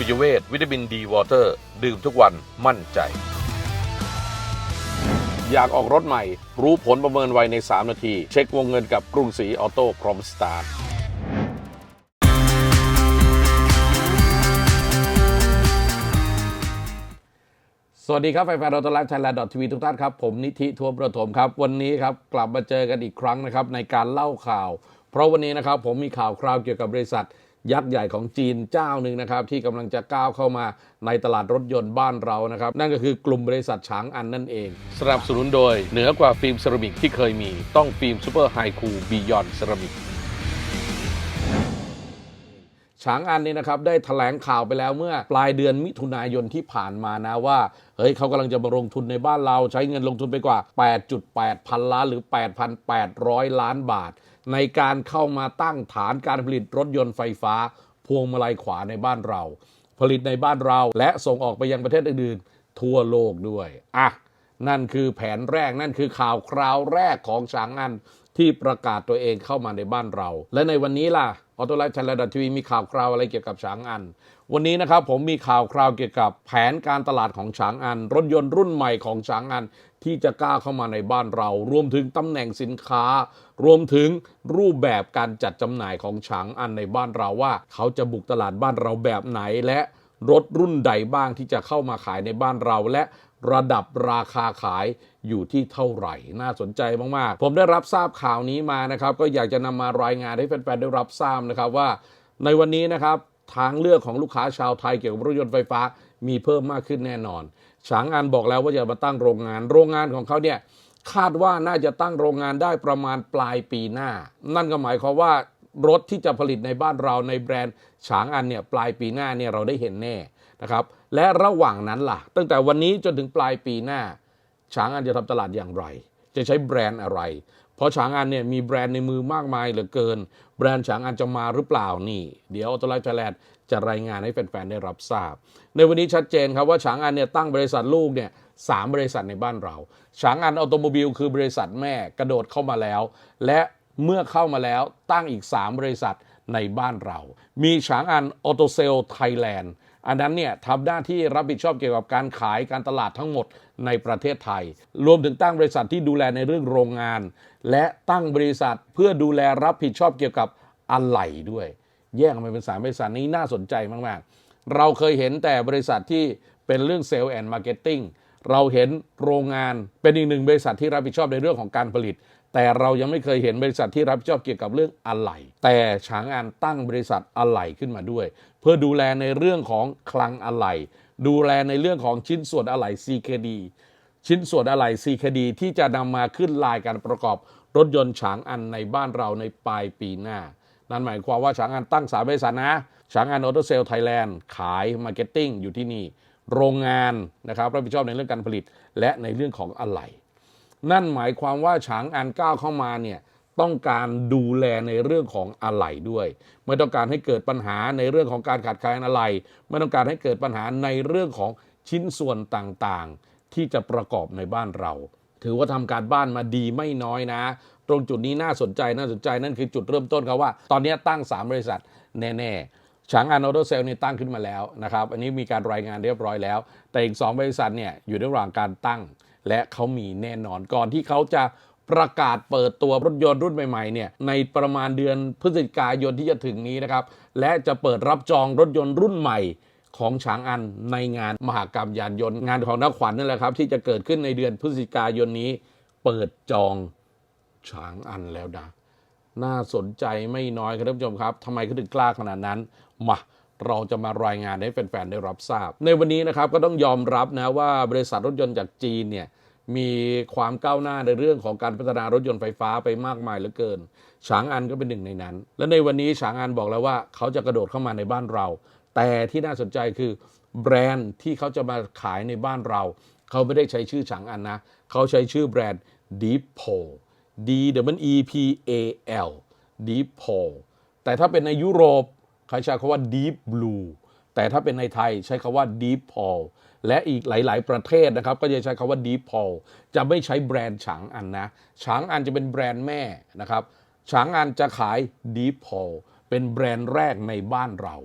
ปิยเวทวิตามินดีวอเตอร์ ดื่มทุกวันมั่นใจ อยากออกรถใหม่ รู้ผลประเมินไวใน 3 นาที เช็ควงเงินกับกรุงศรีออโต้พร้อมสตาร์ทสวัสดีครับแฟนๆเราตลาดไทยแลนด์ทีวีทุกท่านครับ ผมนิธิทัวประถมครับ วันนี้ครับกลับมาเจอกันอีกครั้งนะครับในการเล่าข่าว เพราะวันนี้นะครับผมมีข่าวคราวเกี่ยวกับบริษัท ยักษ์ใหญ่ของจีนเจ้าหนึ่งนะครับ ที่กำลังจะก้าวเข้ามาในตลาดรถยนต์บ้านเรานะครับ นั่นก็คือกลุ่มบริษัทฉางอันนั่นเอง สนับสนุนโดย เหนือกว่าฟิล์มเซรามิกที่เคยมีต้องฟิล์มซูเปอร์ไฮคูบียอนเซรามิกฉางอันนี้นะครับได้แถลงข่าวไปแล้วเมื่อปลายเดือนมิถุนายนที่ผ่านมานะว่าเฮ้ยเขากำลังจะมาลงทุนในบ้านเราใช้เงินลงทุนไปกว่า 8.8 พันล้านหรือ 8,800 ล้านบาท ในการเข้ามาตั้งฐานการผลิตรถยนต์ไฟฟ้า พวงมาลัยขวาในบ้านเรา ผลิตในบ้านเรา และส่งออกไปยังประเทศอื่นๆทั่วโลกด้วยอะนั่นคือแผนแรกนั่นคือข่าวคราวแรกของฉางอันที่ประกาศตัวเองเข้ามาในบ้านเรา และในวันนี้ล่ะออโตไลท์ไทยแลนด์ทีวีมีข่าวคราวอะไรเกี่ยวกับฉางอัน วันนี้นะครับผมมีข่าวคราวเกี่ยวกับแผนการตลาดของฉางอัน รถยนต์รุ่นใหม่ของฉางอัน ที่จะกล้าเข้ามาในบ้านเรา รวมถึงตำแหน่งสินค้า รวมถึงรูปแบบการจัดจำหน่ายของฉางอันในบ้านเราว่า เขาจะบุกตลาดบ้านเราแบบไหนและรถรุ่นใดบ้างที่จะเข้ามาขายในบ้านเราและระดับราคาขายอยู่ที่เท่าไหร่ น่าสนใจมาก ๆ ผมได้รับทราบข่าวนี้มานะครับ ก็อยากจะนำมารายงานให้แฟน ๆ ได้รับทราบนะครับว่า ในวันนี้นะครับทางเลือกของลูกค้าชาวไทยเกี่ยวกับรถยนต์ไฟฟ้ามีเพิ่มมากขึ้นแน่นอน ฉางอันบอกแล้วว่าจะมาตั้งโรงงาน โรงงานของเขาเนี่ยคาดว่าน่าจะตั้งโรงงานได้ประมาณปลายปีหน้า นั่นก็หมายความว่ารถที่จะผลิตในบ้านเราในแบรนด์ฉางอันเนี่ยปลายปีหน้าเนี่ยเราได้เห็นแน่นะครับ และระหว่างนั้นล่ะ ตั้งแต่วันนี้จนถึงปลายปีหน้า ฉางอันจะทำตลาดอย่างไร จะใช้แบรนด์อะไร เพราะฉางอันเนี่ยมีแบรนด์ในมือมากมายเหลือเกิน แบรนด์ฉางอันจะมาหรือเปล่านี่ เดี๋ยวออโตไลท์ไทยแลนด์จะรายงานให้แฟนๆได้รับทราบ ในวันนี้ชัดเจนครับว่าฉางอันเนี่ยตั้งบริษัทลูกเนี่ยสามบริษัทในบ้านเราฉางอันออโตโมบิลคือบริษัทแม่กระโดดเข้ามาแล้ว และเมื่อเข้ามาแล้วตั้งอีก 3 บริษัทในบ้านเรา มีฉางอันออโตเซลไทยแลนด์อันนั้นเนี่ยทำหน้าที่รับผิดชอบเกี่ยวกับการขายการตลาดทั้งหมด ในประเทศไทย รวมถึงตั้งบริษัทที่ดูแลในเรื่องโรงงาน และตั้งบริษัทเพื่อดูแลรับผิดชอบเกี่ยวกับอะไหล่ด้วย แยกออกมาเป็นสามบริษัทนี้น่าสนใจมาก ๆ เราเคยเห็นแต่บริษัทที่เป็นเรื่องเซลล์แอนด์มาร์เก็ตติ้งเราเห็นโรงงานเป็นอีกหนึ่งบริษัทที่รับผิดชอบในเรื่องของการผลิต แต่เรายังไม่เคยเห็นบริษัทที่รับผิดชอบเกี่ยวกับเรื่องอะไหล่แต่ฉางอันตั้งบริษัทอะไหล่ขึ้นมาด้วย เพื่อดูแลในเรื่องของคลังอะไหล่ ดูแลในเรื่องของชิ้นส่วนอะไหล่ CKD ชิ้นส่วนอะไหล่ CKD ที่จะนำมาขึ้นลายการประกอบรถยนต์ฉางอันในบ้านเราในปลายปีหน้า นั่นหมายความว่าฉางอันตั้งสาบริษัทนะฉางอันออโตเซลไทยแลนด์ขายมาร์เก็ตติ้งอยู่ที่นี่ โรงงานนะครับรับผิดชอบในเรื่องการผลิต และในเรื่องของอะไหล่ นั่นหมายความว่าฉางอันก้าวเข้ามาเนี่ย ต้องการดูแลในเรื่องของอะไหล่ด้วย ไม่ต้องการให้เกิดปัญหาในเรื่องของการขาดแคลนอะไหล่ไม่ต้องการให้เกิดปัญหาในเรื่องของชิ้นส่วนต่างๆ ที่จะประกอบในบ้านเรา ถือว่าทำการบ้านมาดีไม่น้อยนะ ตรงจุดนี้น่าสนใจน่าสนใจนั่นคือจุดเริ่มต้นครับว่า ตอนนี้ตั้ง 3 บริษัทแน่ๆฉางอันอโตเซลนี่ตั้งขึ้นมาแล้วนะครับ อันนี้มีการรายงานเรียบร้อยแล้ว แต่อีก 2 บริษัทเนี่ยอยู่ระหว่างการตั้ง และเขามีแน่นอนก่อนที่เขาจะ ประกาศเปิดตัวรถยนต์รุ่นใหม่ๆเนี่ยในประมาณเดือนพฤศจิกายนที่จะถึงนี้นะครับ และจะเปิดรับจองรถยนต์รุ่นใหม่ของฉางอันในงานมหากรรมยานยนต์งานของนักขวัญนั่นแหละครับ ที่จะเกิดขึ้นในเดือนพฤศจิกายนนี้ เปิดจองฉางอันแล้วนะน่าสนใจไม่น้อยครับท่านผู้ชมครับทำไมเขาถึงกล้าขนาดนั้นมาเราจะมารายงานให้แฟนๆได้รับทราบ ในวันนี้นะครับก็ต้องยอมรับนะว่าบริษัทรถยนต์จากจีนเนี่ย มีความก้าวหน้าในเรื่องของการพัฒนารถยนต์ไฟฟ้าไปมากมายเหลือเกิน ฉางอันก็เป็นหนึ่งในนั้น และในวันนี้ฉางอันบอกแล้วว่าเขาจะกระโดดเข้ามาในบ้านเรา แต่ที่น่าสนใจคือแบรนด์ที่เขาจะมาขายในบ้านเรา เขาไม่ได้ใช้ชื่อฉางอันนะ เขาใช้ชื่อแบรนด์ Deep Pole D W E P A L Deep Pole แต่ถ้าเป็นในยุโรปเขาใช้คำว่า Deep Blue แต่ถ้าเป็นในไทยใช้คำว่า Deep Pole และอีกหลาย ๆ ประเทศนะครับ ก็จะใช้คำว่า Deep p o l จะไม่ใช้แบรนด์ฉางอันนะฉางอันจะเป็นแบรนด์แม่นะครับฉางอันจะขาย Deep p o l เป็นแบรนด์แรกในบ้านเรา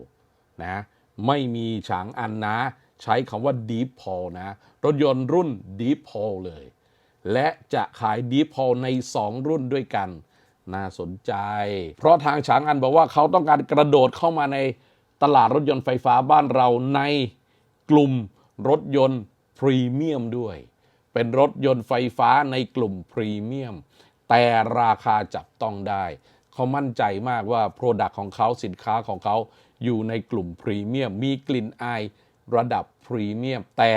นะไม่มีฉางอันนะ ใช้คำว่า Deep p o l นะ รถยนต์รุ่น Deep p o l เลย และจะขาย Deep p o l ใน 2 รุ่นด้วยกัน น่าสนใจ เพราะทางฉางอันบอกว่าเขาต้องการกระโดดเข้ามาในตลาดรถยนต์ไฟฟ้าบ้านเราในกลุ่ม รถยนต์พรีเมียมด้วย เป็นรถยนต์ไฟฟ้าในกลุ่มพรีเมียม แต่ราคาจับต้องได้ เขามั่นใจมากว่าโปรดักต์ของเขาสินค้าของเขาอยู่ในกลุ่มพรีเมียม มีกลิ่นอายระดับพรีเมียม แต่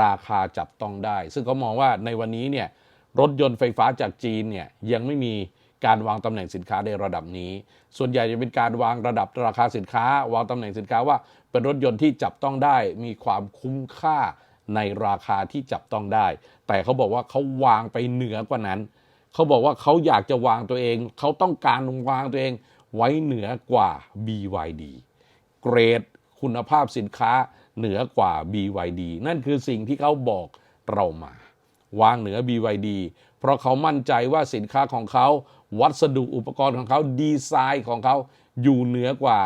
ราคาจับต้องได้ ซึ่งเขามองว่าในวันนี้เนี่ยรถยนต์ไฟฟ้าจากจีนเนี่ยยังไม่มีการวางตำแหน่งสินค้าในระดับนี้ ส่วนใหญ่จะเป็นการวางระดับราคาสินค้า วางตำแหน่งสินค้าว่า เป็นรถยนต์ที่จับต้องได้ มีความคุ้มค่าในราคาที่จับต้องได้ แต่เขาบอกว่าเขาวางไปเหนือกว่านั้น เขาบอกว่าเขาอยากจะวางตัวเอง เขาต้องการวางตัวเองไว้เหนือกว่า BYD เกรดคุณภาพสินค้าเหนือกว่า BYD นั่นคือสิ่งที่เขาบอกเรามา วางเหนือ BYD เพราะเขามั่นใจว่าสินค้าของเขา วัสดุอุปกรณ์ของเขาดีไซน์ของเขาอยู่เหนือกว่า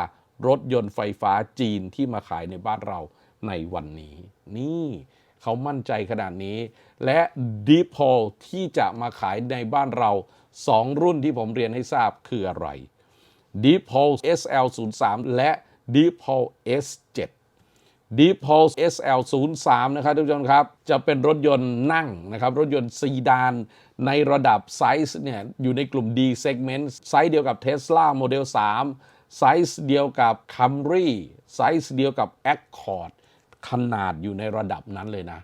รถยนต์ไฟฟ้าจีนที่มาขายในบ้านเราในวันนี้ นี่เขามั่นใจขนาดนี้ และ Deep p o l ที่จะมาขายในบ้านเรา 2 รุ่นที่ผมเรียนให้ทราบคืออะไร Deep p o l SL03 และ Deep p o l S7 Deep p o l SL03 นะครับทุกท่านครับ จะเป็นรถยนต์นั่งนะครับ รถยนต์ซีดานในระดับไซส์เนี่ยอยู่ในกลุ่ม D segment ไซส์เดียวกับ Tesla Model 3 ไซส์เดียวกับ Camry ไซส์เดียวกับ Accord ขนาดอยู่ในระดับนั้นเลยนะ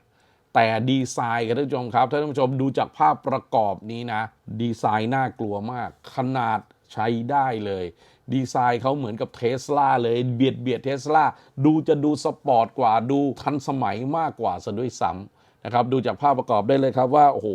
แต่ดีไซน์ครับท่านผู้ชมครับท่านผู้ชมดูจากภาพประกอบนี้นะ ดีไซน์น่ากลัวมาก ขนาดใช้ได้เลย ดีไซน์เขาเหมือนกับเทสลาเลย เบียดเบียดเทสลาดูจะดูสปอร์ตกว่าดูทันสมัยมากกว่าซะด้วยซ้ำนะครับ ดูจากภาพประกอบได้เลยครับว่า โอ้โห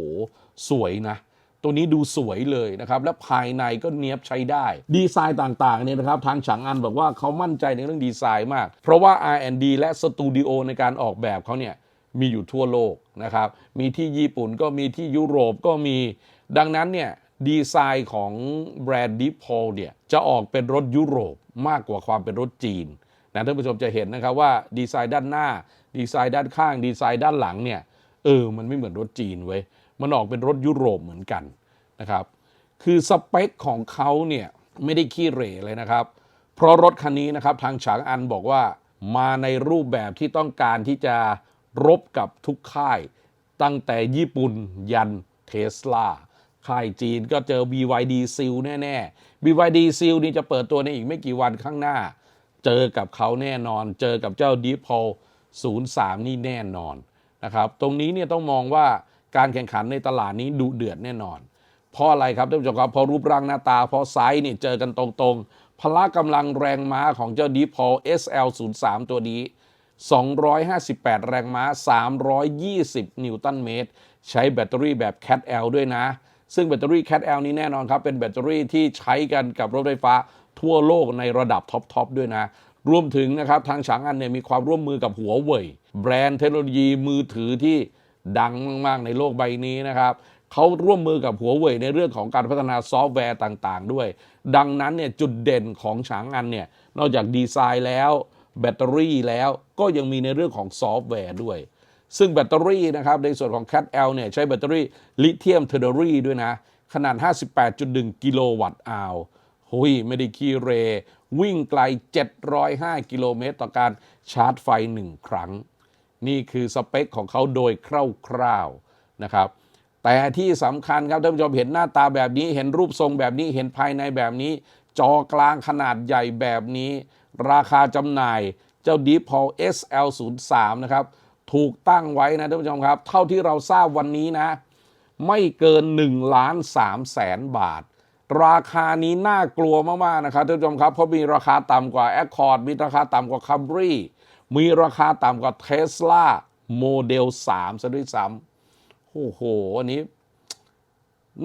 สวยนะ ตัวนี้ดูสวยเลยนะครับ และภายในก็เนียบใช้ได้ ดีไซน์ต่างๆเนี่ยนะครับ ทางฉางอันบอกว่าเขามั่นใจในเรื่องดีไซน์มาก เพราะว่า R&D และสตูดิโอในการออกแบบเขาเนี่ยมีอยู่ทั่วโลกนะครับ มีที่ญี่ปุ่นก็มีที่ยุโรปก็มี ดังนั้นเนี่ยดีไซน์ของแบรนด์ดิพอลเนี่ยจะออกเป็นรถยุโรปมากกว่าความเป็นรถจีนนะท่านผู้ชมจะเห็นนะครับว่าดีไซน์ด้านหน้า ดีไซน์ด้านข้าง ดีไซน์ด้านหลังเนี่ยเออมันไม่เหมือนรถจีนเว้ย มันออกเป็นรถยุโรปเหมือนกันนะครับ คือสเปคของเขาเนี่ยไม่ได้ขี้เหร่เลยนะครับ เพราะรถคันนี้นะครับทางฉางอันบอกว่ามาในรูปแบบที่ต้องการที่จะรบกับทุกค่าย ตั้งแต่ญี่ปุ่นยันเทสลาค่ายจีนก็เจอ BYD Seal แน่ ๆ BYD Seal นี่จะเปิดตัวในอีกไม่กี่วันข้างหน้า เจอกับเขาแน่นอน เจอกับเจ้า Deep p o l 03 นี่แน่นอนนะครับ ตรงนี้เนี่ยต้องมองว่า การแข่งขันในตลาดนี้ดุเดือดแน่นอน เพราะอะไรครับท่านผู้ชมครับเพราะรูปร่างหน้าตาเพราะไซส์นี่เจอกันตรงๆ พละกำลังแรงม้าของเจ้า Deep p o l SL03 ตัวนี้ 258 แรงม้า 320 นิวตันเมตร ใช้แบตเตอรี่แบบ Cat L ด้วยนะ ซึ่งแบตเตอรี่ Cat L นี้แน่นอนครับ เป็นแบตเตอรี่ที่ใช้กันกับรถไฟฟ้าทั่วโลกในระดับท็อปๆด้วยนะรวมถึงนะครับทางฉางอันเนี่ยมีความร่วมมือกับหัวเว่ยแบรนด์เทคโนโลยีมือถือที่ ดังมาก ๆ ในโลกใบนี้นะครับเขาร่วมมือกับหัวเว่ยในเรื่องของการพัฒนาซอฟต์แวร์ต่าง ๆ ด้วย ดังนั้นเนี่ยจุดเด่นของฉางอันเนี่ยนอกจากดีไซน์แล้ว แบตเตอรี่แล้วก็ยังมีในเรื่องของซอฟต์แวร์ด้วย ซึ่งแบตเตอรี่นะครับในส่วนของ Cat L เนี่ยใช้แบตเตอรี่ลิเธียมเทอร์เนอรี่ด้วยนะ ขนาด 58.1 กิโลวัตต์อาวหุยไม่ได้ขี้เร วิ่งไกล 705 กิโลเมตรต่อการชาร์จไฟ 1 ครั้ง นี่คือสเปคของเขาโดยคร่าวๆนะครับ แต่ที่สำคัญครับท่านผู้ชมเห็นหน้าตาแบบนี้ เห็นรูปทรงแบบนี้ เห็นภายในแบบนี้ จอกลางขนาดใหญ่แบบนี้ ราคาจำหน่ายเจ้า Deep p o l SL03 นะครับถูกตั้งไว้นะท่านผู้ชมครับ เท่าที่เราทราบวันนี้นะ ไม่เกิน1ล้าน3แสนบาท ราคานี้น่ากลัวมาก ๆ นะครับท่านผู้ชมครับ เพราะมีราคาต่ำกว่า Accord มีราคาต่ำกว่า Camry มีราคาต่ำกว่า Tesla Model 3ซะด้วยซ้ำโอ้โห อันนี้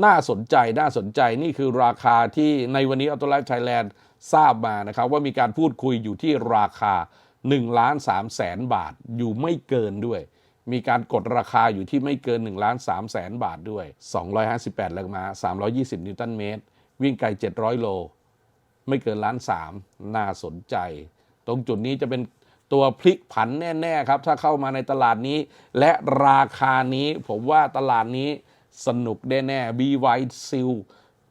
น่าสนใจ น่าสนใจ นี่คือราคาที่ในวันนี้ a u t o l i f e Thailand ทราบมานะครับ ว่ามีการพูดคุยอยู่ที่ราคา1ล้าน3แสนบาท อยู่ไม่เกินด้วย มีการกดราคาอยู่ที่ไม่เกิน1ล้าน3แสนบาทด้วย 258แรงม้า320 นิวตันเมตร วิ่งไกล 700 โล ไม่เกินล้านสามน่าสนใจ ตรงจุดนี้จะเป็น ตัวพลิกผันแน่ๆครับ ถ้าเข้ามาในตลาดนี้ และราคานี้ผมว่าตลาดนี้สนุกแน่ๆ BYD Seal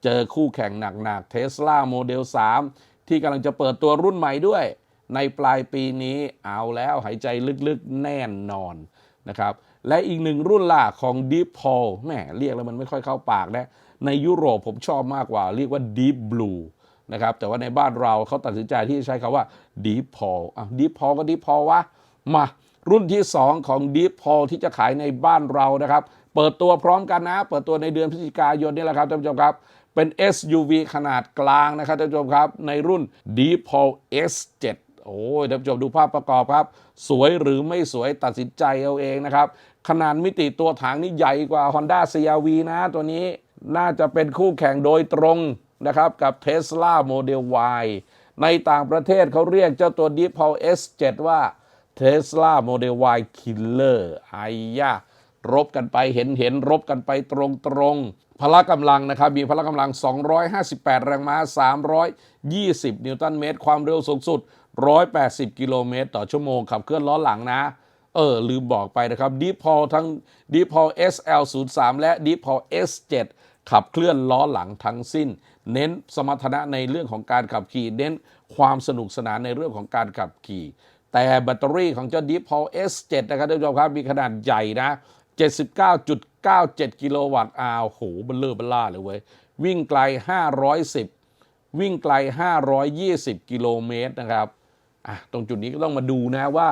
เจอคู่แข่งหนักๆ Tesla Model 3 ที่กำลังจะเปิดตัวรุ่นใหม่ด้วย ในปลายปีนี้เอาแล้วหายใจลึกๆแน่นอนนะครับ และอีกหนึ่งรุ่นล่ะของ Deep p o l แหมเรียกแล้วมันไม่ค่อยเข้าปากนะ ในยุโรปผมชอบมากกว่า เรียกว่า Deep Blue นะครับแต่ว่าในบ้านเราเขาตัดสินใจที่ใช้คาว่า Deep p o l อะ Deep p o l ก็ Deep p o l วะ มารุ่นที่ 2 ของ Deep p o l ที่จะขายในบ้านเรานะครับ เปิดตัวพร้อมกันนะ เปิดตัวในเดือนพฤศจิกายนนี่แหละครับท่านผู้ชมครับ เป็น SUV ขนาดกลางนะครับท่านผู้ชมครับ ในรุ่น Deep p o l S7 โอ้ยท่านผู้ชมดูภาพประกอบครับ สวยหรือไม่สวยตัดสินใจเอาเองนะครับ ขนาดมิติตัวถังนี่ใหญ่กว่า Honda CR-V นะ ตัวนี้น่าจะเป็นคู่แข่งโดยตรง นะครับกับ Tesla Model Y ในต่างประเทศเขาเรียกเจ้าตัว Deep p o l S7 ว่า Tesla Model Y Killer ไอ้ยะรบกันไปเห็นเห็นรบกันไปตรงตรงๆพละกำลังนะครับ มีพละกำลัง 258 แรงม้า 320 นิวตันเมตร ความเร็วสูงสุด 180 กิโลเมตร ต่อชั่วโมงขับเคลื่อนล้อหลังนะ เออ ลืมบอกไปนะครับ d e e p o l ทั้ง d e e p o l SL03 และ d e e p o l S7 ขับเคลื่อนล้อหลังทั้งสิ้น เน้นสมรรถนะในเรื่องของการขับขี่ เน้นความสนุกสนานในเรื่องของการขับขี่ แต่แบตเตอรี่ของเจ้า Deep p o l S7 นะครับท่านผู้ชมครับ มีขนาดใหญ่นะ 79.97 กิโลวัตต์อาวโหเบลเลอร์เบลล่าเลยเว้ย วิ่งไกล 510 วิ่งไกล 520 กิโลเมตรนะครับอะตรงจุดนี้ก็ต้องมาดูนะว่า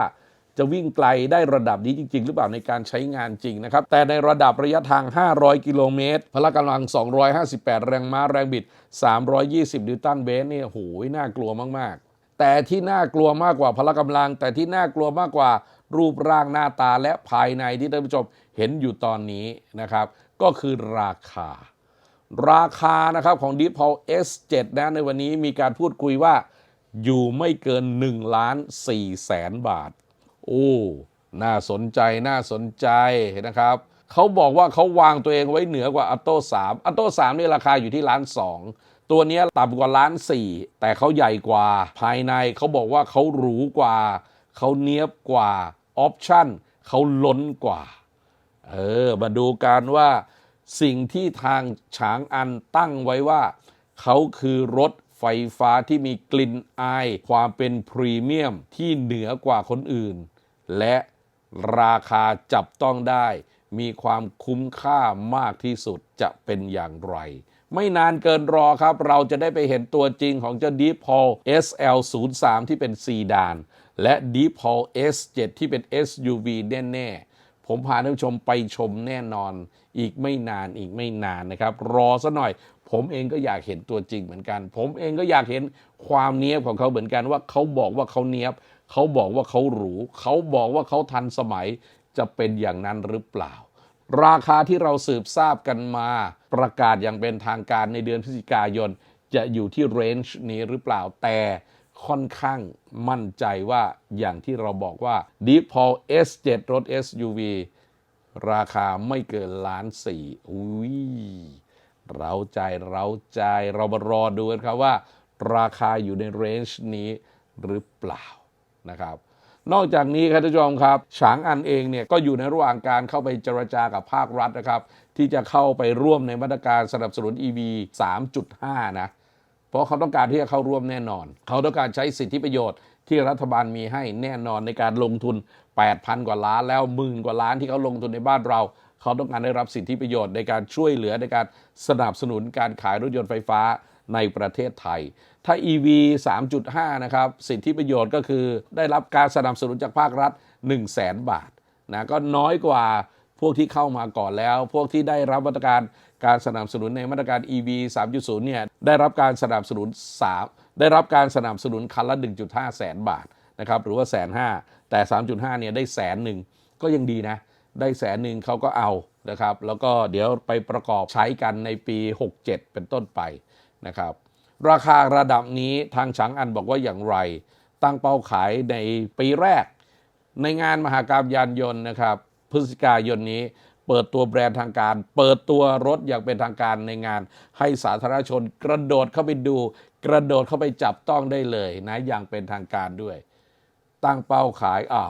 จะวิ่งไกลได้ระดับนี้จริง ๆ หรือเปล่าในการใช้งานจริงนะครับ แต่ในระดับระยะทาง 500 กิโลเมตร พละกำลัง 258 แรงม้าแรงบิด 320 นิวตันเบสเนี่ยโหยน่ากลัวมากๆ แต่ที่น่ากลัวมากกว่าพละกำลัง แต่ที่น่ากลัวมากกว่ารูปร่างหน้าตาและภายในที่ท่านผู้ชมเห็นอยู่ตอนนี้นะครับ ก็คือราคา ราคานะครับของ Deep p o l S7 นะในวันนี้มีการพูดคุยว่าอยู่ไม่เกิน1ล้าน4แสนบาท โอ้น่าสนใจน่าสนใจนะครับเขาบอกว่าเขาวางตัวเองไว้เหนือกว่าอัตโต้3อัตโต้3นี่ราคาอยู่ที่ล้าน2ตัวนี้ต่ำกว่าล้าน4แต่เขาใหญ่กว่าภายในเขาบอกว่าเขาหรูกว่าเขาเนี้ยบกว่าออปชั่นเขาล้นกว่า เออ มาดูกันว่าสิ่งที่ทางฉางอันตั้งไว้ว่า เขาคือรถไฟฟ้าที่มีกลิ่นอาย ความเป็นพรีเมียมที่เหนือกว่าคนอื่น และราคาจับต้องได้ มีความคุ้มค่ามากที่สุดจะเป็นอย่างไร ไม่นานเกินรอครับ เราจะได้ไปเห็นตัวจริงของเจ้า Deep p o l SL03 ที่เป็นซีดาน และ Deep p o l S7 ที่เป็น SUV แน่ๆ ผมพาท่านผู้ชมไปชมแน่นอน อีกไม่นานอีกไม่นานนะครับ รอซะหน่อยผมเองก็อยากเห็นตัวจริงเหมือนกัน ผมเองก็อยากเห็นความเนี้ยบของเขาเหมือนกันว่าเขาบอกว่าเขาเนี้ยบ เขาบอกว่าเขาหรู เขาบอกว่าเขาทันสมัยจะเป็นอย่างนั้นหรือเปล่า ราคาที่เราสืบทราบกันมา ประกาศอย่างเป็นทางการในเดือนพฤศจิกายน จะอยู่ที่เรนจ์นี้หรือเปล่าแต่ค่อนข้างมั่นใจว่าอย่างที่เราบอกว่า Deep p o l S7 รถ SUV ราคาไม่เกินล้านสี่อุ้ยเราใจเราใจเรามารอดูกันครับว่า ราคาอยู่ในเรนจ์นี้หรือเปล่า นะครับนอกจากนี้ครับท่านผู้ชมครับฉางอันเองเนี่ยก็อยู่ในระหว่างการเข้าไปเจรจากับภาครัฐนะครับ ที่จะเข้าไปร่วมในมาตรการสนับสนุน EV 3.5 นะ เพราะเขาต้องการที่จะเข้าร่วมแน่นอน เขาต้องการใช้สิทธิประโยชน์ที่รัฐบาลมีให้แน่นอนในการลงทุน 8,000 กว่าล้านแล้วหมื่นกว่าล้านที่เขาลงทุนในบ้านเรา เขาต้องการได้รับสิทธิประโยชน์ในการช่วยเหลือในการสนับสนุนการขายรถยนต์ไฟฟ้า ในประเทศไทย ถ้า EV 3.5 นะครับ สิทธิประโยชน์ก็คือได้รับการสนับสนุนจากภาครัฐ 1 0 0 0 0แสนบาทนะก็น้อยกว่าพวกที่เข้ามาก่อนแล้ว พวกที่ได้รับมาตรการการสนับสนุนในมาตรการ EV 3.0 เนี่ยได้รับการสนับสนุน 3 ได้รับการสนับสนุนคันละ 1.5 แสนบาทนะครับหรือว่าแสนห้าแต่ 3.5 เนี่ยได้แสนหนึ่งก็ยังดีนะ ได้แสนหนึ่งเขาก็เอานะครับ แล้วก็เดี๋ยวไปประกอบใช้กันในปี 67 เป็นต้นไป นะครับ ราคาระดับนี้ทางฉางอันบอกว่าอย่างไร ตั้งเป้าขายในปีแรก ในงานมหากรรมยานยนต์นะครับพฤศจิกายนนี้เปิดตัวแบรนด์ทางการ เปิดตัวรถอย่างเป็นทางการในงาน ให้สาธารณชนกระโดดเข้าไปดู กระโดดเข้าไปจับต้องได้เลยนะอย่างเป็นทางการด้วย ตั้งเป้าขายอ่า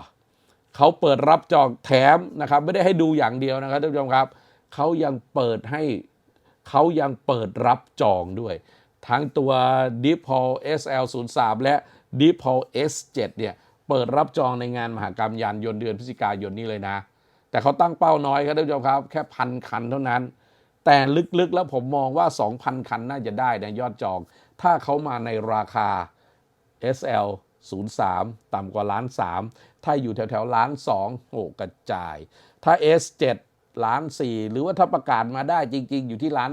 เขาเปิดรับจองแถมนะครับ ไม่ได้ให้ดูอย่างเดียวนะครับท่านผู้ชมครับ เขายังเปิดให้ เขายังเปิดรับจองด้วย ทั้งตัว Deep p o l SL03 และ Deep p o l S7 เนี่ยเปิดรับจองในงานมหกรรมยานยนต์เดือนพฤศจิกายนนี้เลยนะ แต่เขาตั้งเป้าน้อยครับท่านผู้ชมครับ แค่พันคันเท่านั้น แต่ลึกๆแล้วผมมองว่า 2,000 คันน่าจะได้ในยอดจอง ถ้าเขามาในราคา SL 03 ต่ำกว่าล้าน3ถ้าอยู่แถวๆล้าน2โอกระจาย ถ้า S7 ล้าน4หรือว่าถ้าประกาศมาได้จริง ๆ อยู่ที่ล้าน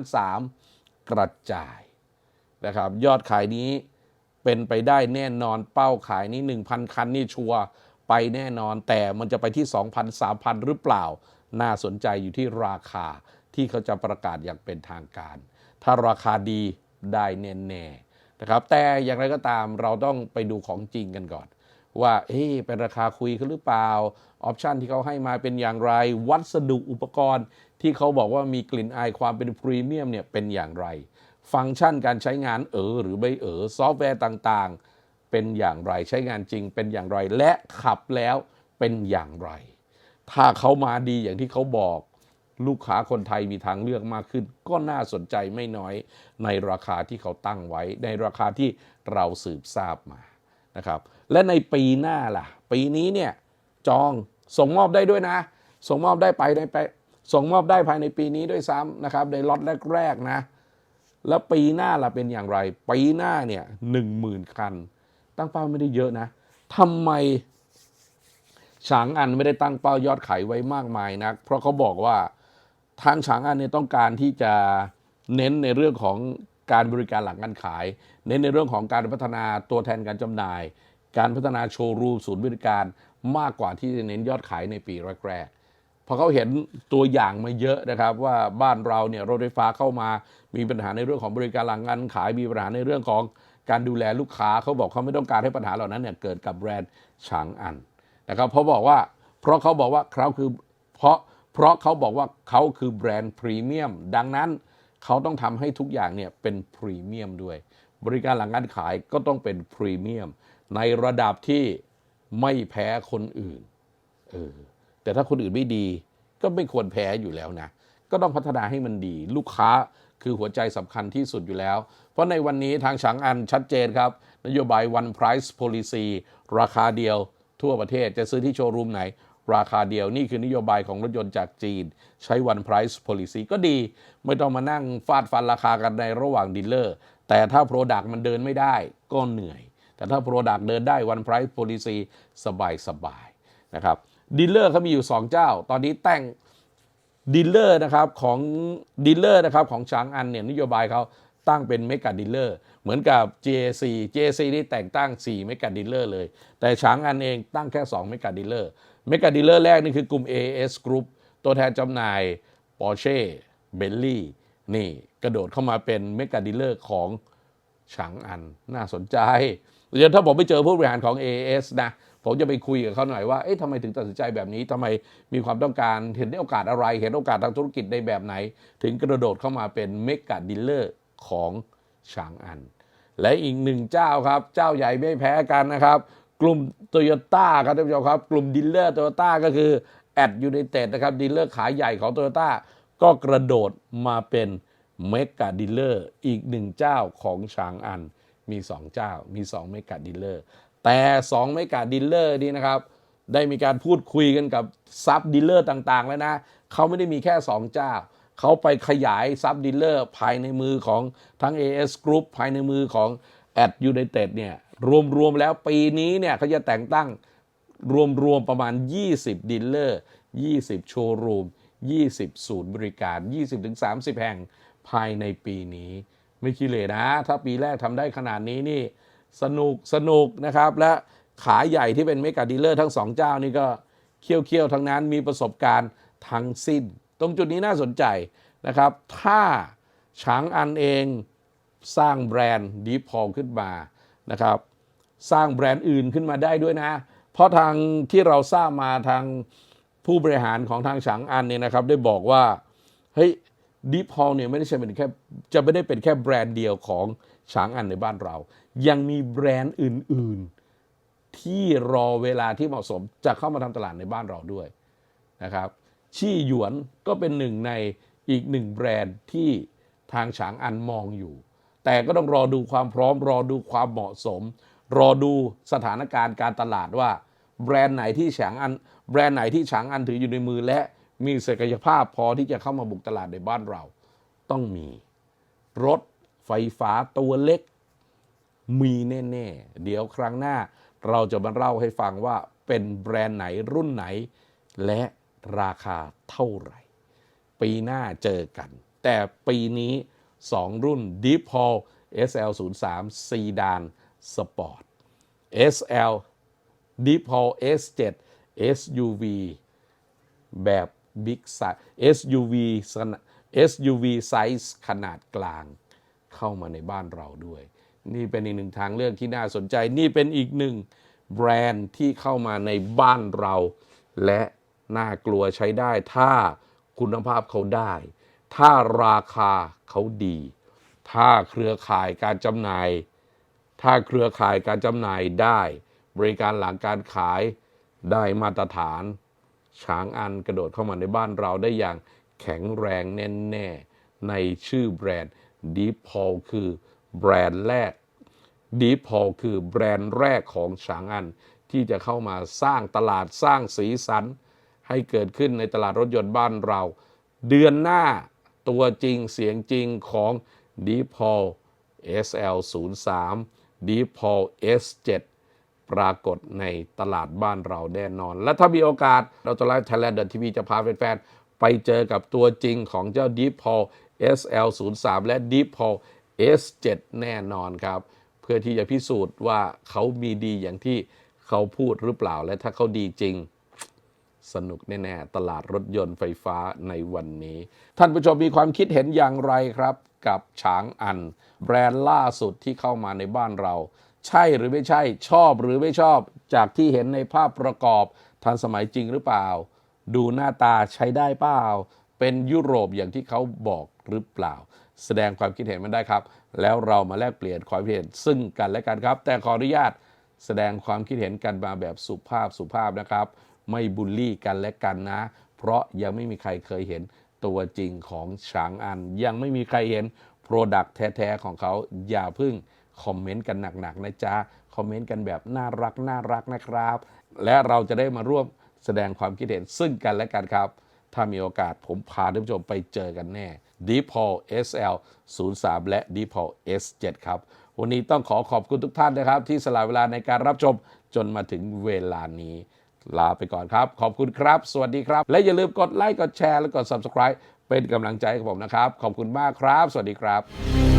3กระจายนะครับ ยอดขายนี้เป็นไปได้แน่นอนเป้าขายนี้ 1,000 คันนี่ชัวร์ไปแน่นอนแต่มันจะไปที่ 2,000 3,000 หรือเปล่า น่าสนใจอยู่ที่ราคาที่เขาจะประกาศอย่างเป็นทางการ ถ้าราคาดีได้แน่ๆนะครับแต่อย่างไรก็ตามเราต้องไปดูของจริงกันก่อน ว่าเอ๊เป็นราคาคุยเขาหรือเปล่า ออปชันที่เขาให้มาเป็นอย่างไร วัสดุอุปกรณ์ที่เขาบอกว่ามีกลิ่นอายความเป็นพรีเมียมเนี่ยเป็นอย่างไร ฟังก์ชันการใช้งานเออหรือไม่เออซอฟต์แวร์ต่างๆ เป็นอย่างไรใช้งานจริงเป็นอย่างไรและขับแล้วเป็นอย่างไร ถ้าเขามาดีอย่างที่เขาบอกลูกค้าคนไทยมีทางเลือกมากขึ้น ก็น่าสนใจไม่น้อยในราคาที่เขาตั้งไว้ ในราคาที่เราสืบทราบมานะครับ และในปีหน้าล่ะ ปีนี้เนี่ยจองส่งมอบได้ด้วยนะ ส่งมอบได้ไปในไปส่งมอบได้ภายในปีนี้ด้วยซ้ำนะครับ ในล็อตแรกๆนะ แล้วปีหน้าล่ะเป็นอย่างไร ปีหน้าเนี่ยหนึ่งหมื่นคัน ตั้งเป้าไม่ได้เยอะนะทำไมฉางอันไม่ได้ตั้งเป้ายอดขายไว้มากมายนัก เพราะเขาบอกว่าทางฉางอันเนี่ยต้องการที่จะเน้นในเรื่องของการบริการหลังการขาย เน้นในเรื่องของการพัฒนาตัวแทนการจำหน่าย การพัฒนาโชว์รูมศูนย์บริการมากกว่าที่จะเน้นยอดขายในปีแรกๆเพราะเขาเห็นตัวอย่างมาเยอะนะครับ ว่าบ้านเราเนี่ยรถไฟฟ้าเข้ามามีปัญหาในเรื่องของบริการหลังการขายมีปัญหาในเรื่องของการดูแลลูกค้าเขาบอกเขาไม่ต้องการให้ปัญหาเหล่านั้นเนี่ยเกิดกับแบรนด์ฉางอันนะครับเพราะบอกว่าเพราะเขาบอกว่าเขาคือเพราะเพราะเขาบอกว่าเขาคือแบรนด์พรีเมียมดังนั้นเขาต้องทำให้ทุกอย่างเนี่ยเป็นพรีเมียมด้วย บริการหลังการขายก็ต้องเป็นพรีเมียม ในระดับที่ไม่แพ้คนอื่นเออแต่ถ้าคนอื่นไม่ดี ก็ไม่ควรแพ้อยู่แล้วนะ ก็ต้องพัฒนาให้มันดี ลูกค้าคือหัวใจสำคัญที่สุดอยู่แล้ว เพราะในวันนี้ทางฉางอันชัดเจนครับ นโยบาย one price policy ราคาเดียวทั่วประเทศจะซื้อที่โชว์รูมไหน ราคาเดียวนี่คือนโยบายของรถยนต์จากจีน ใช้ one price policy ก็ดี ไม่ต้องมานั่งฟาดฟันราคากันในระหว่างดีลเลอร์แต่ถ้า Product มันเดินไม่ได้ก็เหนื่อย แต่ถ้า Product เดินได้ one price policy สบายสบายๆนะครับดีลเลอร์เขามีอยู่ 2 เจ้า ตอนนี้แต่งดีลเลอร์นะครับของดีลเลอร์นะครับของช้างอันเนี่ยนโยบายเขาตั้งเป็นเมกะดีลเลอร์เหมือนกับ JAC JAC นี่แต่งตั้ง 4 เมกะดีลเลอร์เลย แต่ช้างอันเองตั้งแค่ 2 เมกะดีลเลอร์เมกะดีลเลอร์แรกนี่คือกลุ่ม AS Group ตัวแทนจำหน่าย Porsche Bentley นี่กระโดดเข้ามาเป็นเมกะดีลเลอร์ของฉางอันน่าสนใจ เดี๋ยวถ้าผมไปเจอผู้บริหารของ AAS นะผมจะไปคุยกับเขาหน่อยว่า เอ๊ะทำไมถึงตัดสินใจแบบนี้ทำไมมีความต้องการ เห็นได้โอกาสอะไร เห็นโอกาสทางธุรกิจในแบบไหน ถึงกระโดดเข้ามาเป็นเมกะดีลเลอร์ของฉางอัน และอีกหนึ่งเจ้าครับ เจ้าใหญ่ไม่แพ้กันนะครับ กลุ่มโตโยต้าครับท่านผู้ชมครับ กลุ่มดีลเลอร์โตโยต้าก็คือแอดยูไนเต็ดนะครับ ดีลเลอร์ขายใหญ่ของโตโยต้าก็กระโดดมาเป็นเมกะดีลเลอร์อีกหนึ่งเจ้าของฉางอัน มี 2 เจ้า มี 2 เมกะดีลเลอร์ แต่ 2 เมกะดีลเลอร์นี้นะครับ ได้มีการพูดคุยกันกับซับดีลเลอร์ต่างๆ แล้วนะ เขาไม่ได้มีแค่ 2 เจ้า เขาไปขยายซับดีลเลอร์ภายในมือของทั้ง AS Group ภายในมือของ Ad United เนี่ย รวม ๆ แล้วปีนี้เนี่ยเขาจะแต่งตั้งรวม ๆ ประมาณ 20 ดีลเลอร์ 20 โชว์รูม 20 ศูนย์บริการ 20-30 แห่งภายในปีนี้ ไม่คิดเลยนะ ถ้าปีแรกทำได้ขนาดนี้นี่ สนุกสนุกนะครับ และขาใหญ่ที่เป็นเมกะดีลเลอร์ทั้งสองเจ้านี่ก็เคี่ยวเคี่ยวๆทั้งนั้นมีประสบการณ์ทั้งสิ้น ตรงจุดนี้น่าสนใจนะครับ ถ้าช้างอันเองสร้างแบรนด์ดีพอลขึ้นมานะครับ สร้างแบรนด์อื่นขึ้นมาได้ด้วยนะ เพราะทางที่เราทราบมาทางผู้บริหารของทางฉางอันเนี่ยนะครับ ได้บอกว่าเฮ้ย ดีพอลเนี่ยไม่ได้ใช่เป็นแค่จะไม่ได้เป็นแค่แบรนด์เดียวของฉางอันในบ้านเรา ยังมีแบรนด์อื่น ๆ ที่รอเวลาที่เหมาะสมจะเข้ามาทำตลาดในบ้านเราด้วยนะครับชี่หยวนก็เป็นหนึ่งในอีกหนึ่งแบรนด์ที่ทางฉางอันมองอยู่ แต่ก็ต้องรอดูความพร้อม รอดูความเหมาะสม รอดูสถานการณ์การตลาดว่า แบรนด์ไหนที่ฉางอัน แบรนด์ไหนที่ฉางอันถืออยู่ในมือและ มีศักยภาพพอที่จะเข้ามาบุกตลาดในบ้านเรา ต้องมี รถไฟฟ้าตัวเล็ก มีแน่ๆ เดี๋ยวครั้งหน้า เราจะมาเล่าให้ฟังว่าเป็นแบรนด์ไหนรุ่นไหน และราคาเท่าไหร่ ปีหน้าเจอกัน แต่ปีนี้ 2 รุ่น Deep Hall SL03 Sedan Sport SL Deep Hall S7 SUV แบบ Big Size SUV SUV Size ขนาดกลางเข้ามาในบ้านเราด้วย นี่เป็นอีกหนึ่งทางเลือกที่น่าสนใจ นี่เป็นอีกหนึ่งแบรนด์ที่เข้ามาในบ้านเรา และน่ากลัวใช้ได้ ถ้าคุณภาพเขาได้ ถ้าราคาเขาดี ถ้าเครือข่ายการจำหน่าย ถ้าเครือข่ายการจำหน่ายได้ บริการหลังการขายได้มาตรฐาน ช้างอันกระโดดเข้ามาในบ้านเราได้อย่างแข็งแรงแน่ๆ ในชื่อแบรนด์ Deep p a l คือแบรนด์แรก Deep p a l คือแบรนด์แรกของช้างอัน ที่จะเข้ามาสร้างตลาดสร้างสีสัน ให้เกิดขึ้นในตลาดรถยนต์บ้านเรา เดือนหน้าตัวจริงเสียงจริงของ Deep p a l SL03 Deep p a l S7 ปรากฏในตลาดบ้านเราแน่นอน และถ้ามีโอกาสเราจะไลฟ์ไทยแลนด์ทีวีจะพาแฟนๆ ไปเจอกับตัวจริงของเจ้า Deep Paul SL03 และ Deep Paul S7 แน่นอนครับ เพื่อที่จะพิสูจน์ว่าเขามีดีอย่างที่เขาพูดหรือเปล่า และถ้าเขาดีจริง สนุกแน่ ๆ ตลาดรถยนต์ไฟฟ้าในวันนี้ ท่านผู้ชมมีความคิดเห็นอย่างไรครับ กับฉางอัน แบรนด์ล่าสุดที่เข้ามาในบ้านเรา ใช่หรือไม่ใช่ชอบหรือไม่ชอบจากที่เห็นในภาพประกอบทันสมัยจริงหรือเปล่า ดูหน้าตาใช้ได้เปล่า เป็นยุโรปอย่างที่เขาบอกหรือเปล่า แสดงความคิดเห็นมาได้ครับ แล้วเรามาแลกเปลี่ยนความคิดเห็นซึ่งกันและกันครับ แต่ขออนุญาตแสดงความคิดเห็นกันมาแบบสุภาพสุภาพนะครับ ไม่บูลลี่กันและกันนะ เพราะยังไม่มีใครเคยเห็นตัวจริงของฉางอัน ยังไม่มีใครเห็นโปรดักต์แท้ๆของเขาอย่าพึ่ง คอมเมนต์กันหนักๆนะจ๊ะ คอมเมนต์กันแบบน่ารักน่ารักนะครับ และเราจะได้มาร่วมแสดงความคิดเห็นซึ่งกันและกันครับ ถ้ามีโอกาสผมพาท่านผู้ชมไปเจอกันแน่ Deep p o l SL 03 และ Deep p o l S7 ครับ วันนี้ต้องขอขอบคุณทุกท่านนะครับ ที่สละเวลาในการรับชมจนมาถึงเวลานี้ ลาไปก่อนครับ ขอบคุณครับ สวัสดีครับ และอย่าลืมกดไลค์กดแชร์และกด Subscribe เป็นกำลังใจให้ผมนะครับ ขอบคุณมากครับ สวัสดีครับ